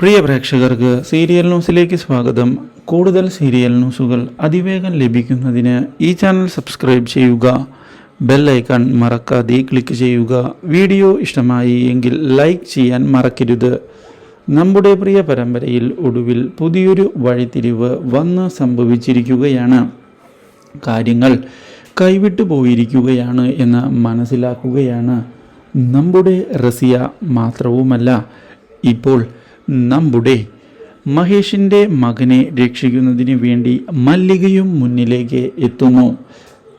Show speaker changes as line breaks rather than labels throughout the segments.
പ്രിയ പ്രേക്ഷകർക്ക് സീരിയൽ ന്യൂസിലേക്ക് സ്വാഗതം. കൂടുതൽ സീരിയൽ ന്യൂസുകൾ അതിവേഗം ലഭിക്കുന്നതിന് ഈ ചാനൽ സബ്സ്ക്രൈബ് ചെയ്യുക. ബെൽ ഐക്കൺ മറക്കാതെ ക്ലിക്ക് ചെയ്യുക. വീഡിയോ ഇഷ്ടമായി എങ്കിൽ ലൈക്ക് ചെയ്യാൻ മറക്കരുത്. നമ്മുടെ പ്രിയ പരമ്പരയിൽ ഒടുവിൽ പുതിയൊരു വഴിത്തിരിവ് വന്ന് സംഭവിച്ചിരിക്കുകയാണ്. കാര്യങ്ങൾ കൈവിട്ടു പോയിരിക്കുകയാണ് എന്ന് മനസ്സിലാക്കുകയാണ്. നമ്മുടെ റസിയ മാത്രവുമല്ല ഇപ്പോൾ നമ്മുടെ മഹേഷിന്റെ മകനെ രക്ഷിക്കുന്നതിന് വേണ്ടി മല്ലികയും മുന്നിലേക്ക് എത്തുന്നു.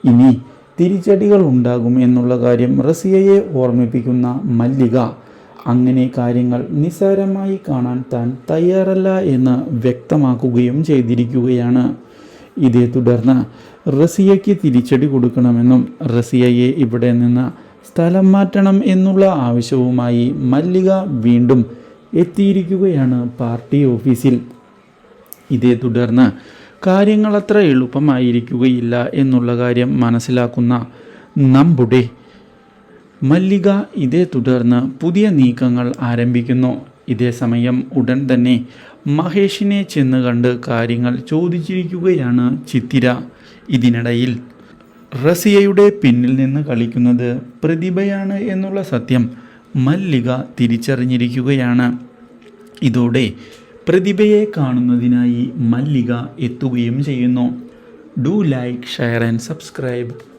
ഇനി തിരിച്ചടികൾ ഉണ്ടാകും എന്നുള്ള കാര്യം റസിയയെ ഓർമ്മിപ്പിക്കുന്ന മല്ലിക അങ്ങനെ കാര്യങ്ങൾ നിസ്സാരമായി കാണാൻ താൻ തയ്യാറല്ല എന്ന് വ്യക്തമാക്കുകയും ചെയ്തിരിക്കുകയാണ്. ഇതേ തുടർന്ന് റസിയയ്ക്ക് തിരിച്ചടി കൊടുക്കണമെന്നും റസിയയെ ഇവിടെ നിന്ന് സ്ഥലം മാറ്റണം എന്നുള്ള ആവശ്യവുമായി മല്ലിക വീണ്ടും എത്തിയിരിക്കുകയാണ് പാർട്ടി ഓഫീസിൽ. ഇതേ തുടർന്ന് കാര്യങ്ങൾ അത്ര എളുപ്പമായിരിക്കുകയില്ല എന്നുള്ള കാര്യം മനസ്സിലാക്കുന്ന നമ്മുടെ മല്ലിക ഇതേ തുടർന്ന് പുതിയ നീക്കങ്ങൾ ആരംഭിക്കുന്നു. ഇതേ സമയം ഉടൻ തന്നെ മഹേഷിനെ ചെന്ന് കണ്ട് കാര്യങ്ങൾ ചോദിച്ചിരിക്കുകയാണ് ചിത്തിര. ഇതിനിടയിൽ റസിയയുടെ പിന്നിൽ നിന്ന് കളിക്കുന്നത് പ്രതിഭയാണ് എന്നുള്ള സത്യം മല്ലിക തിരിച്ചറിഞ്ഞിരിക്കുകയാണ്. ഇതോടെ പ്രതിഭയെ കാണുന്നതിനായി മല്ലിക എത്തുകയും ചെയ്യുന്നു. Do like share and subscribe